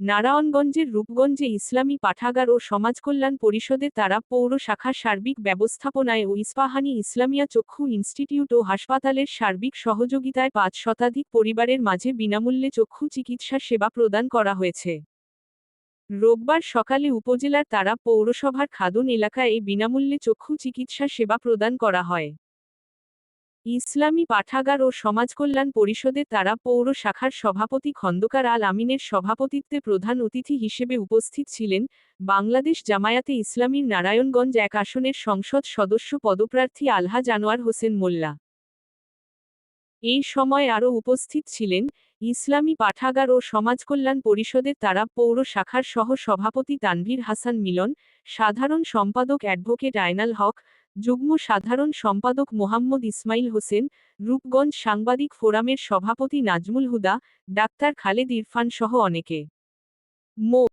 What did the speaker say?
নারায়ণগঞ্জের রূপগঞ্জে ইসলামী পাঠাগার ও সমাজকল্যাণ পরিষদের তারা পৌর শাখার সার্বিক ব্যবস্থাপনায় ও ইস্পাহানি ইসলামিয়া চক্ষু ইনস্টিটিউট ও হাসপাতালের সার্বিক সহযোগিতায় পাঁচ শতাধিক পরিবারের মাঝে বিনামূল্যে চক্ষু চিকিৎসা সেবা প্রদান করা হয়েছে। রোববার সকালে উপজেলার তারা পৌরসভার খাদন এলাকায় এই বিনামূল্যে চক্ষু চিকিৎসা সেবা প্রদান করা হয়। ইসলামী পাঠাগার ও সমাজকল্যাণ পরিষদের তারা পৌর শাখার সভাপতি খন্দকার আল আমিনের সভাপতিত্বে প্রধান অতিথি হিসেবে উপস্থিত ছিলেন বাংলাদেশ জামায়াতে ইসলামীর নারায়ণগঞ্জ এক আসনের সংসদ সদস্য পদপ্রার্থী আলহা জানোয়ার হোসেন মোল্লা। এই সময় আরও উপস্থিত ছিলেন ইসলামী পাঠাগার ও সমাজকল্যাণ পরিষদের তারা পৌর শাখার সহ সভাপতি তানভীর হাসান মিলন, সাধারণ সম্পাদক অ্যাডভোকেট আয়নাল হক যুগ্ম সাধারণ সম্পাদক মোহাম্মদ ইসমাইল হোসেন, রূপগঞ্জ সাংবাদিক ফোরামের সভাপতি নাজমুল হুদা, ডাক্তার খালেদ ইরফান সহ অনেকে। মো